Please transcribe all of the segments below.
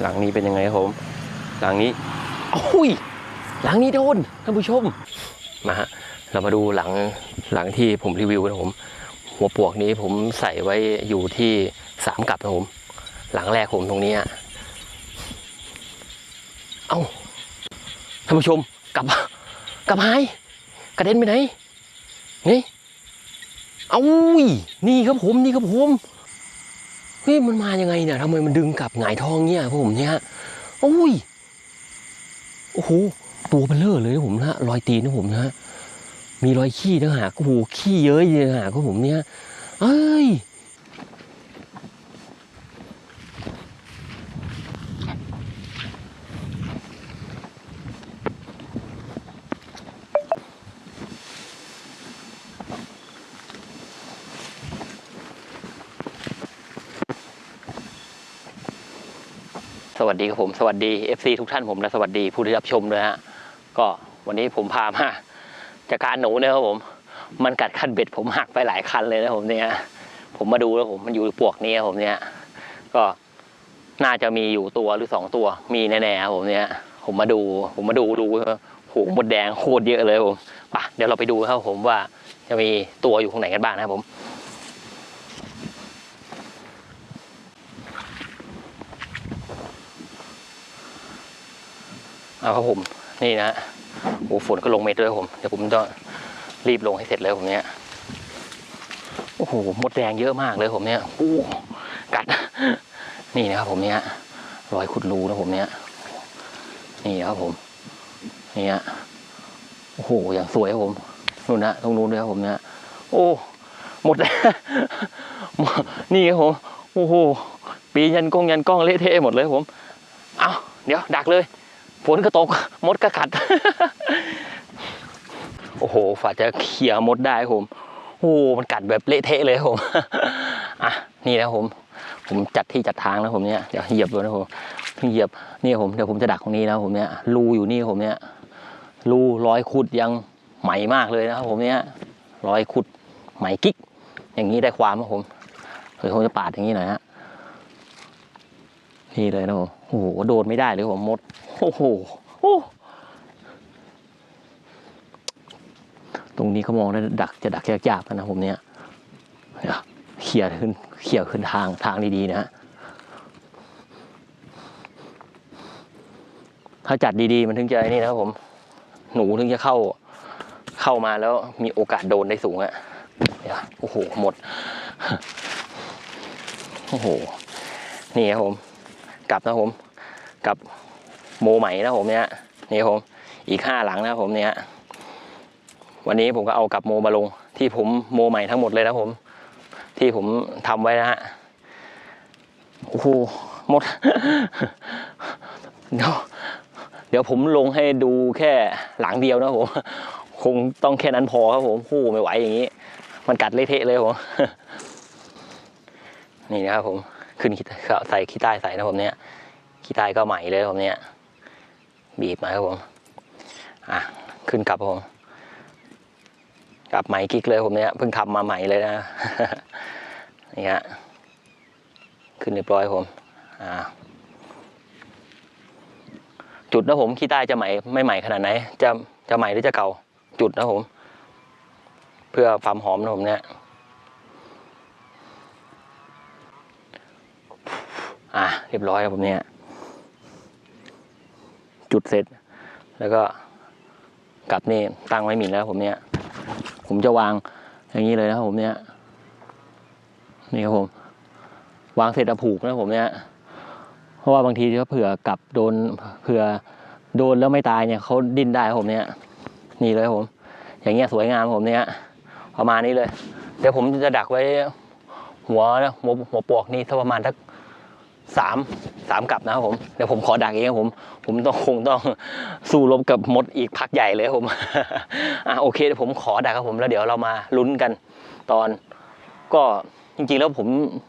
หลังนี้เป็นยังไงครับผม หลังนี้โอ้ยหลังนี้โดนท่านผู้ชมมาฮะเรามาดูหลังหลังที่ผมรีวิวนะผม หัวปลวกนี้ผมใส่ไว้อยู่ที่สามกับนะผม หลังแรกผมตรงนี้อะเอ้าท่านผู้ชมกลับกลับหายกระเด็นไปไหนนี่เอาอุ้ยนี่ครับผมนี่ครับผม เฮ้ยมันมายังไงเนี่ยทำไมมันดึงกลับหงายท้องเนี่ยผมเนี่ยโอ้ยโอ้โหตัวเบลเลอร์เลยนะผมนะรอยตีนนะผมนะมีรอยขี้นะหากโอ้โหขี้เยอะเลยนะหากผมเนี่ยเอ้ย สวัสดีครับผมสวัสดี FC ทุกท่านผมและสวัสดีผู้ที่รับชมด้วยฮะก็วันนี้ผมพามาจากการหนูเนี่ยครับผม มันกัดคันเบ็ดผมหักไปหลายคันเลยนะผมเนี่ย ผมมาดูแล้วผมมันอยู่ปวกนี้ครับผมเนี่ย ก็น่าจะมีอยู่ตัวหรือสองตัว มีแน่ๆครับผมเนี่ย ผมมาดู ผมมาดูดูโหหมดแดงโคตรเยอะเลยผมไปะเดี๋ยวเราไปดูครับผมว่าจะมีตัวอยู่ตรงไหนกันบ้างนะครับผม เอาครับผมนี่นะโอ้ฝนก็ลงเม็ดด้วยผมเดี๋ยวผมจะรีบลงให้เสร็จเลยผมเนี้ยโอ้โหมดแดงเยอะมากเลยผมเนี้ยโอ้กัด นี่นะครับผมเนี้ยรอยขุดรูนะผมเนี้ยนี่นะครับผมเนี่ยโอ้โหอย่างสวยครับผมนู่นนะตรงนู้นด้วยครับผมเนี้ยโอ้หมดแล้วนี่ครับผมโอ้โหปีนยันกล้องยันกล้องเละเทะหมดเลยผม เอาเดี๋ยวดักเลย ฝนก็ตกมดก็กัด โอ้โหฝ่าจะเขี่ยมดได้ผมโอ้โหมันกัดแบบเละเทะเลยผมอะนี่นะผม ผมจัดที่จัดทางแล้วผมเนี่ยเดี๋ยวเหยียบเลยนะผมเหยียบนี่ผมเดี๋ยวผมจะดักตรงนี้นะผมเนี่ยรูอยู่นี่ผมเนี่ยรูรอยขุดยังใหม่มากเลยนะครับผมเนี่ยรอยขุดใหม่กิ๊ก อย่างนี้ได้ความครับผมเดี๋ยวผมจะปาดอย่างนี้หน่อยฮะนี่เลยนะผมโอ้โหโดนไม่ได้เลยผมมด โอ้โหโอ้ตรงนี้เขามองได้ดักจะดักยากๆนะผมเนี่ยเดี๋ยวเขี่ยขึ้นเขี่ยขึ้นทางทางดีๆนะฮะถ้าจัดดีๆ มันถึงจะไอ้นี่นะครับผม หนูถึงจะเข้าเข้ามาแล้วมีโอกาสโดนได้สูงอะเดี๋ยวโอ้โห หมด โอ้โห นี่ครับผม กลับนะผม กลับ โมใหม่นะผมเนี่ยนี่ครับผมอีกห้าหลังนะผมเนี่ยวันนี้ผมก็เอากลับโมมาลง ที่ผมโมใหม่ทั้งหมดเลยนะผม ที่ผมทำไว้นะฮะโอ้โหหมดเดี๋ยวเดี๋ยวผมลงให้ดูแค่หลังเดียวนะผมคงต้องแค่นั้นพอครับผมโอ้ไม่ไหวอย่างนี้ มันกัดเละเทะเลยผมนี่นะครับผมขึ้นขี้ใส่ขี้ใต้ใส่นะผมเนี่ยขี้ใต้ก็ใหม่เลยผมเนี่ย บีบมาครับผมอะขึ้นกลับผมกลับใหม่กิ๊กเลยผมเนี่ยเพิ่งทำมาใหม่เลยนะนี่ฮะขึ้นเรียบร้อยผมอ่าจุดนะผมขี้ใต้จะใหม่ไม่ใหม่ขนาดไหน จะจะใหม่หรือจะเก่าจุดนะผม เพื่อความหอมนะผมเนี่ยอะเรียบร้อยครับผมเนี่ย จุดเสร็จ แล้วก็กลับนี่ตั้งไว้หมิ่นแล้วผมเนี่ย ผมจะวางอย่างนี้เลยนะครับผมเนี่ยนี่ครับผมวางเสร็จแล้วผูกนะผมเนี่ยเพราะว่าบางทีถ้าเผื่อกลับโดนเผื่อโดนแล้วไม่ตายเนี่ยเขาดิ้นได้ผมเนี่ย นี่เลยครับผม อย่างเงี้ยสวยงามผมเนี่ยประมาณนี้เลย เดี๋ยวผมจะดักไว้หัวนะหัวหัวปลวกนี่ประมาณทัก สามสามกลับนะครับผมเดี๋ยวผมขอดักเองครับผม ผมต้องคงต้องสู้รบกับมดอีกพักใหญ่เลยครับผมอะโอเคเดี๋ยวผมขอดักครับผมแล้วเดี๋ยวเรามาลุ้นกัน ตอนก็จริงๆแล้วผม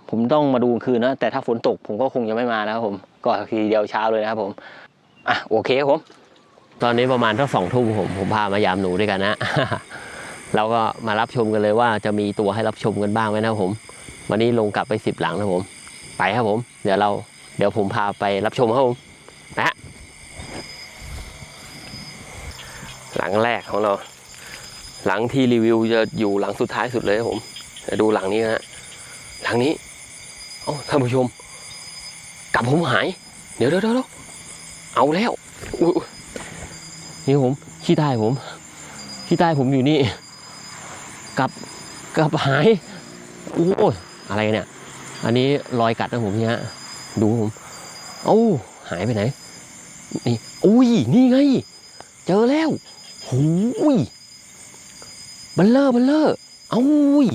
ผมต้องมาดูคืนนะแต่ถ้าฝนตกผมก็คงจะไม่มาแล้วครับผม ก็ทีเดียวเช้าเลยนะครับผมอะโอเคครับผมตอนนี้ประมาณทักสองทุ่มผมผมพามายามหนูด้วยกันนะเราก็มารับชมกันเลยว่าจะมีตัวให้รับชมกันบ้างไหมนะครับผม วันนี้ลงกลับไปสิบหลังนะครับผม ไปครับผม เดี๋ยวเราเดี๋ยวผมพาไปรับชมครับผมนะฮะหลังแรกของเรา หลังที่รีวิวจะอยู่หลังสุดท้ายสุดเลยครับผมดูหลังนี้นะฮะหลังนี้เอ้าท่านผู้ชมกลับผมหาย เดี๋ยวเดี๋ยวเดี๋ยวเอาแล้วนี่ผมขี้ใต้ผมขี้ใต้ผมอยู่นี่กลับกลับหายโอ้ยอะไรเนี่ย อันนี้รอยกัดนะผมเนี่ยดูผมเอ้าหายไปไหน นี่อุ้ยนี่ไง เจอแล้วหูยบัลเลอร์บัลเลอร์เอ้าอุ้ย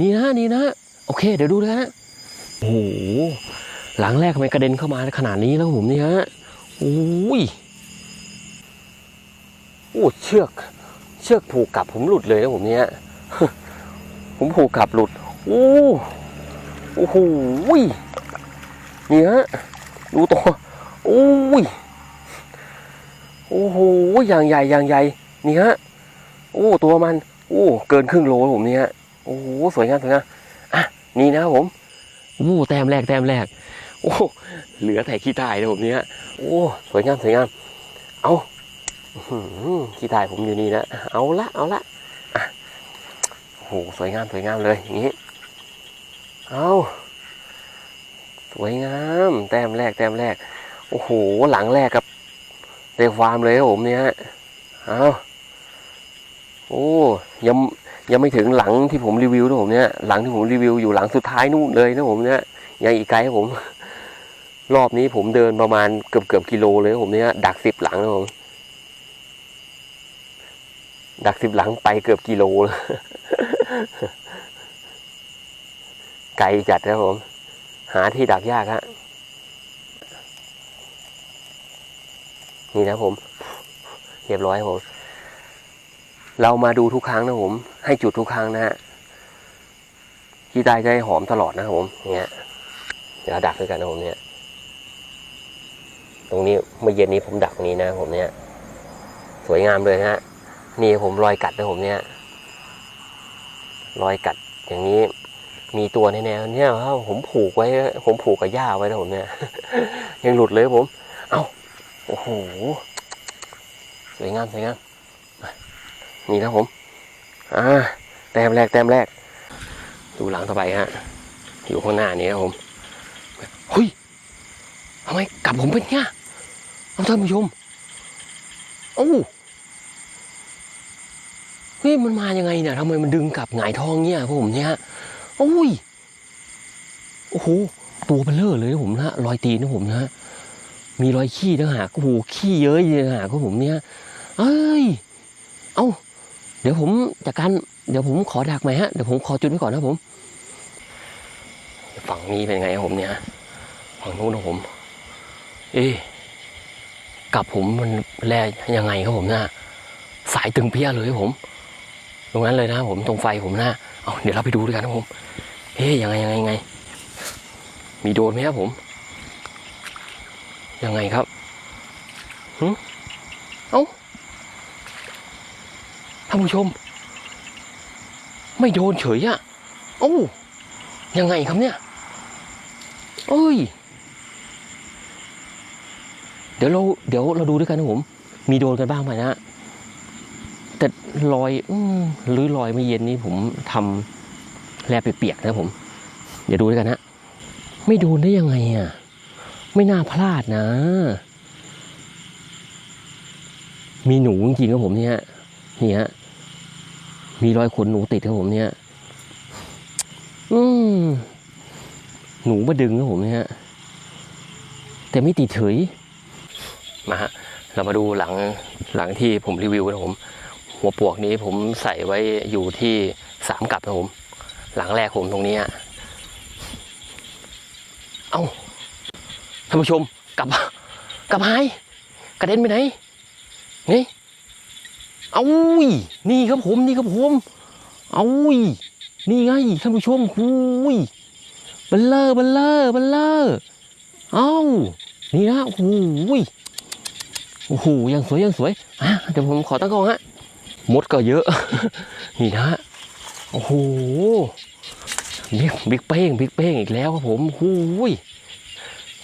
นี่นะนี่นะ โอเค เดี๋ยวดูเลยนะโอ้โหหลังแรกทำไมกระเด็นเข้ามาขนาดนี้แล้วผมเนี่ยฮะโอ้ยโอ้เชือก เชือกผูกกับผมหลุดเลยนะผมเนี่ยผมผูกกับหลุดโอ้ โอ้โหนี่ฮะดูตัวโอ้ยโอ้โหอย่างใหญ่อย่างใหญ่นี่ฮะโอ้ตัวมัน โอ้เกินครึ่งโลผมเนี่ยโอ้โหสวยงามสวยงามอะนี่นะครับผมโอ้แต้มแรกแต้มแรก โอ้เหลือแต่ขี้ตายนะผมเนี่ยโอ้สวยงามสวยงามเอาขี้ตายผมอยู่นี่นะเอาละเอาละอะโอ้โหสวยงามสวยงามเลยอย่างนี้ เอาสวยงาม แต้มแรก แต้มแรก โอ้โห หลังแรกกับเด็กฟามเลยครับผมเนี่ยเอาโอ้ยังยังไม่ถึงหลังที่ผมรีวิวนะผมเนี่ย หลังที่ผมรีวิวอยู่หลังสุดท้ายนู่นเลยนะผมเนี่ยยังอีกไกลผม รอบนี้ผมเดินประมาณเกือบเกือบกิโลเลยผมเนี่ยดักสิบหลังนะผมดักสิบหลังไปเกือบกิโลเลย ไกลจัดครับผม หาที่ดักยากฮะนี่นะผม เรียบร้อยผม เรามาดูทุกครั้งนะผม ให้จุดทุกครั้งนะฮะที่ได้จะให้หอมตลอดนะผมเนี่ยเดี๋ยวดักด้วยกันนะผมเนี่ย ตรงนี้เมื่อเย็นนี้ผมดักตรงนี้นะผมเนี่ย สวยงามเลยนะฮะนี่ผมรอยกัดนะผมเนี่ย รอยกัดอย่างนี้ มีตัวแน่ๆเนี่ยครับผมผูกไว้ ผมผูกกับหญ้าไว้นะผมเนี่ย ยังหลุดเลยผม เอ้าโอ้โหสวยงามสวยงามนี่นะผมอ่าแต้มแรกแต้มแรก ดูหลังต่อไปฮะ อยู่ข้างหน้านี้ครับผมเฮ้ยทำไมกลับผมเป็นเงี้ยเอาท่านผู้ชมเอ้เฮ้ยมันมายังไงเนี่ยทำไมมันดึงกลับหงายท้องเนี่ยผมเนี่ย โอ้ย โอ้โห ตัวเบลเลอร์เลยนะผมนะรอยตีนนะผมนะ มีรอยขี้นะหากโอ้โห ขี้เยอะเยนะหากพวกผมเนี่ย เอ้ย เอ้า เดี๋ยวผมจากการ เดี๋ยวผมขอดักไหม่ฮะ เดี๋ยวผมขอจุดไว้ก่อนนะผม ฝั่งนี้เป็นไงครับผมเนี่ย ฝั่งนู้นนะผม เอ๊กลับผมมันแลยังไงครับผมนะสายตึงเพี้ยเลยครับผม ตรงนั้นเลยนะผมตรงไฟผมนะ เอาเดี๋ยวเราไปดูด้วยกันนะผมเอ๊ะยังไงยังไงยังไง มีโดนไหมครับผม ยังไงครับหึเอ้าท่านผู้ชม ไม่โดนเฉยอะเอ้ายังไงครับเนี่ยเอ้ย เดี๋ยวเราเดี๋ยวเราดูด้วยกันนะผม มีโดนกันบ้างไหมนะ แต่รอยหรือรอยไม่เย็นนี้ผมทำแลเปียกๆนะผม เดี๋ยวดูด้วยกันนะไม่โดนได้ยังไงอะไม่น่าพลาดนะ มีหนูจริงๆครับผมเนี่ยนี่ฮะมีรอยขนหนูติดครับผมเนี่ย อืมหนูมาดึงครับผมเนี่ยแต่ไม่ติดเฉยมาฮะเรามาดูหลังหลังที่ผมรีวิวนะผม หัวปวกนี้ผมใส่ไว้อยู่ที่สามกับนะผม หลังแรกผมตรงนี้อะเอ้าท่านผู้ชมกลับกลับหายกระเด็นไปไหนนี่เอา้ยนี่ครับผมนี่ครับผมเอา้ยนี่ไงท่านผู้ชมหุยบัลเลอร์บัลเลอร์บัลเลอร์เอ้านี่นะโอ้ยโอ้โหยังสวยยังสวยอะเดี๋ยวผมขอตั้งกล้องฮะ มดก็เยอะ นี่นะโอ้โหบิ๊กบิ๊กเป้งบิ๊กเป้งอีกแล้วครับผมหูย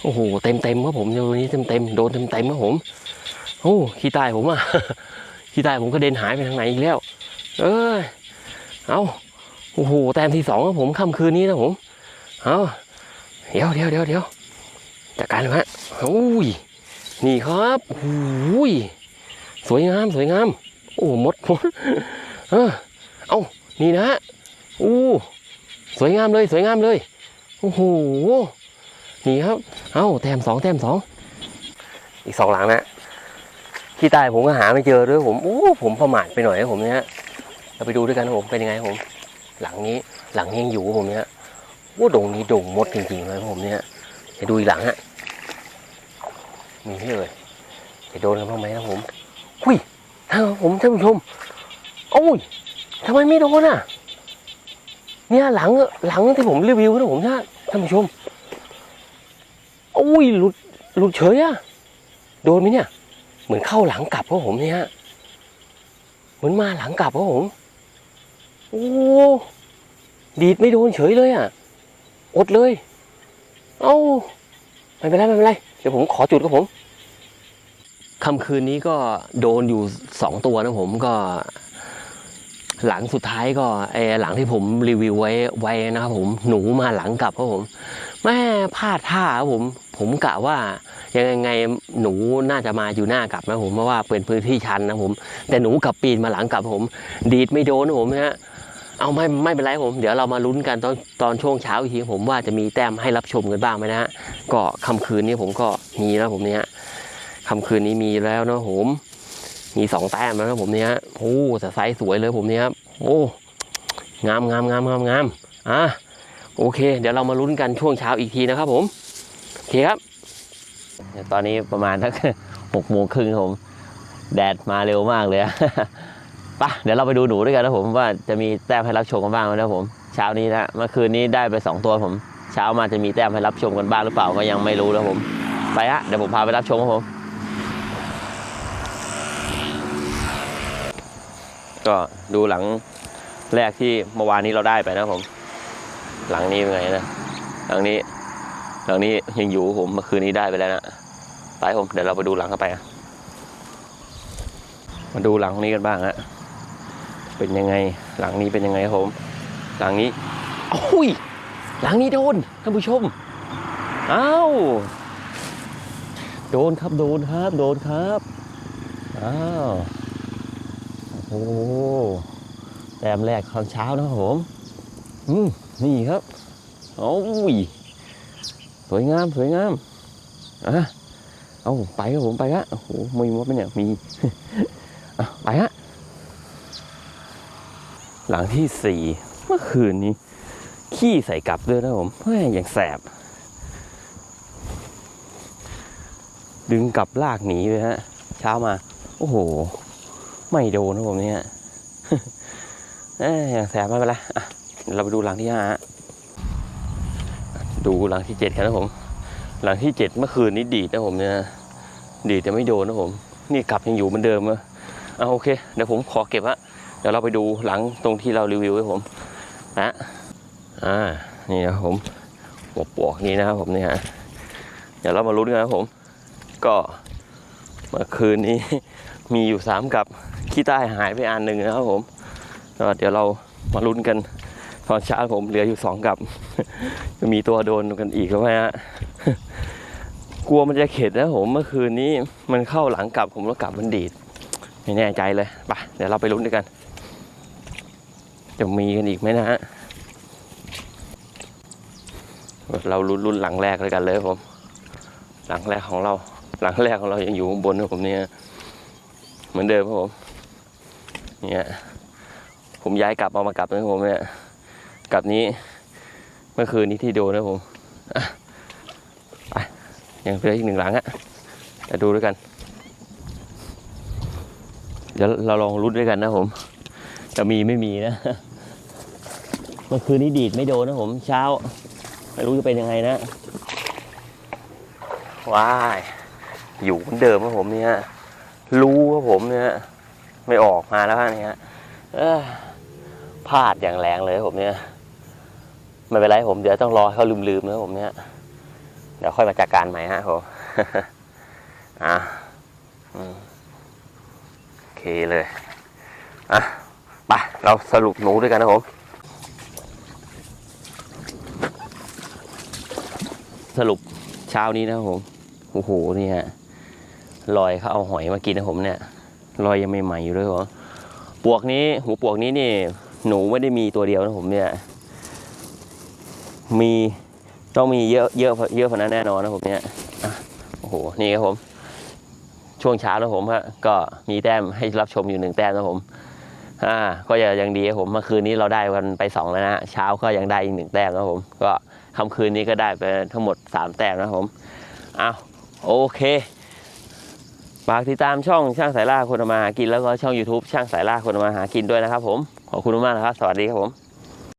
โอ้โหเต็มเต็มครับผมตรงนี้เต็มเต็มโดนเต็มเต็มครับผมโอ้ขี้ใต้ผมอะขี้ใต้ผมก็เด็นหายไปทางไหนอีกแล้ว เอ้ยเอาโอ้โหแต้มที่สองครับผมค่ำคืนนี้นะผมเอาเดี๋ยวเดี๋ยวเดี๋ยวเดี๋ยวจัดการเลยฮะโอ้ยนี่ครับโอ้ยสวยงามสวยงาม โอ้หมดมดเออเอานี่นะฮะโอ้สวยงามเลยสวยงามเลยโอ้โหนี่ครับ เอาแต้มสองแต้มสองอีกสองหลังนะขี้ใต้ผมก็หาไม่เจอด้วยผมโอ้ผมประมาทไปหน่อยนะผมเนี่ยเราไปดูด้วยกันนะผมเป็นยังไงครับผม หลังนี้หลังนี้ยังอยู่ผมเนี่ยว่าดงนี้ดงมดจริงๆเลยผมเนี่ยจะดูอีกหลังฮะมีไหมเอ่ยจะโดนกันบ้างไหมนะผมหุย ท่านผมท่านผู้ชมโอ้ยทำไมไม่โดนอะ เนี่ยหลังหลังที่ผมรีวิวนะผมนะท่านผู้ชมโอ้ยหลุดหลุดเฉยอะโดนไหมเนี่ย เหมือนเข้าหลังกลับครับผมเนี่ยเหมือนมาหลังกลับครับผมโอ้ดีดไม่โดนเฉยเลยอะ อดเลย เอ้าไม่เป็นไรไม่เป็นไร เดี๋ยวผมขอจุดครับผม ค่ำคืนนี้ก็โดนอยู่สองตัวนะผมก็หลังสุดท้ายก็ไอหลังที่ผมรีวิวไว้ไว้นะครับผมหนูมาหลังกลับครับผมแม่พลาดท่าครับผม ผมกะว่ายังไงหนูน่าจะมาอยู่หน้ากลับนะผมเพราะว่าเป็นพื้นที่ชันนะผม แต่หนูกลับปีนมาหลังกลับผม ดีดไม่โดนนะผมนะฮะเอาไม่ไม่เป็นไรผม เดี๋ยวเรามาลุ้นกันตอนตอนช่วงเช้าอีกทีผมว่าจะมีแต้มให้รับชมกันบ้างไหมนะฮะก็ค่ำคืนนี้ผมก็มีแล้วผมเนี่ย ค่ำคืนนี้มีแล้วนะผม มีสองแต้มแล้วนะผมเนี่ยโอ้แต่ไซส์สวยเลยผมเนี่ยโอ้งามงามงามงามงามอะโอเค เดี๋ยวเรามาลุ้นกันช่วงเช้าอีกทีนะครับผมโอเคครับตอนนี้ประมาณทักหกโมงครึ่งผม แดดมาเร็วมากเลยปะเดี๋ยวเราไปดูหนูด้วยกันนะผมว่าจะมีแต้มให้รับชมกันบ้างไหมนะผมเช้านี้นะเมื่อคืนนี้ได้ไปสองตัวผม เช้ามาจะมีแต้มให้รับชมกันบ้างหรือเปล่าก็ยังไม่รู้นะผม ไปฮะเดี๋ยวผมพาไปรับชมครับผม ก็ดูหลังแรกที่เมื่อวานนี้เราได้ไปนะผม หลังนี้เป็นไงนะหลังนี้ หลังนี้ยังอยู่ผมเมื่อคืนนี้ได้ไปแล้วนะไปผมเดี๋ยวเราไปดูหลังเข้าไปอะมาดูหลังนี้กันบ้างฮะเป็นยังไง หลังนี้เป็นยังไงครับผม หลังนี้โอ้ยหลังนี้โดนท่านผู้ชมอ้าวโดนครับโดนครับโดนครับอ้าว โอ้แต้มแรกตอนเช้านะครับผมอืมนี่ครับโอ้ยสวยงามสวยงามอะเอาไปครับผมไปฮะโอ้โหมีมดไหมเนี่ยมีอะไปฮะหลังที่สี่เมื่อคืนนี้ ขี้ใส่กลับด้วยนะผมแม่อย่างแสบ ดึงกลับลากหนีเลยฮะ เช้ามา โอ้โห ไม่โดนนะผมเนี่ยเอ้ยอย่างแสบไม่เป็นไรอะเราไปดูหลังที่ห้าดูหลังที่เจ็ดครับนะผม หลังที่เจ็ดเมื่อคืนนี้ดีดนะผมเนี่ยดีดแต่ไม่โดนนะผม นี่กลับยังอยู่เหมือนเดิมอะเอาโอเคเดี๋ยวผมขอเก็บฮะเดี๋ยวเราไปดูหลังตรงที่เรารีวิวไว้ผมนะอ่านี่นะผมปวกปวกๆนี่นะครับผมเนี่ยฮะเดี๋ยวเรามาลุ้นกันนะผม ก็เมื่อคืนนี้มีอยู่สามกับ ขี้ใต้หายไปอันหนึ่งนะครับผมก็เดี๋ยวเรามาลุ้นกันตอนเช้าผมเหลืออยู่สองกับจะมีตัวโดนกันอีกหรือไม่ฮะกลัวมันจะเข็ดนะผมเมื่อคืนนี้มันเข้าหลังกลับผมแล้วกลับมันดีดไม่แน่ใจเลยไปเดี๋ยวเราไปลุ้นด้วยกัน จะมีกันอีกไหมนะฮะเราลุ้นลุ้นหลังแรกเลยกันเลยผม หลังแรกของเรา หลังแรกของเรายังอยู่ข้างบนนะผมเนี่ยเหมือนเดิมครับผม เนี่ยผมย้ายกลับเอามากลับนะผมเนี่ยกลับนี้เมื่อคืนนี้ที่โดนนะผมอะไปยังเหลืออีกหนึ่งหลังอะเดี๋ยวดูด้วยกัน เดี๋ยวเราลองรุ้นด้วยกันนะผม จะมีไม่มีนะ เมื่อคืนนี้ดีดไม่โดนนะผม เช้า ไม่รู้จะเป็นยังไงนะ ว้าย อยู่เหมือนเดิมครับผมเนี่ย รู้ครับผมเนี่ย ไม่ออกมาแล้วฮะนี่ยเอ้อพลาดอย่างแรงเลยผมเนี่ยไม่เป็นไรผมเดี๋ยวต้องรอเขาลืมๆนะผมเนี่ยเดี๋ยวค่อยมาจัดการใหม่ฮะผมอะโอเคเลยอะไปเราสรุปหนูด้วยกันนะผมสรุปเช้านี้นะครับผมโอ้โหนี่ฮะลอยเขาเอาหอยมากินนะผมเนี่ย ลอยยังใหม่ๆอยู่ด้วยผมปวกนี้หูปวกนี้นี่หนูไม่ได้มีตัวเดียวนะผมเนี่ย มีต้องมีเยอะเยอะเยอะกว่านั้นแน่นอนนะผมเนี่ยโอ้โหนี่ครับผม ช่วงเช้านะผมฮะก็มีแต้มให้รับชมอยู่หนึ่งแต้มนะผม อ่า ก็ยังดีครับผมเมื่อคืนนี้เราได้กันไปสองแล้วนะเช้าก็ยังได้อีกหนึ่งแต้มนะผม ก็ค่ำคืนนี้ก็ได้ไปทั้งหมดสามแต้มนะผมอ้าวโอเค ฝากติดตามช่องช่างสายล่าคนมาหากินแล้วก็ช่อง YouTube ช่างสายล่าคนมาหากินด้วยนะครับผม ขอบคุณมากนะครับ สวัสดีครับผม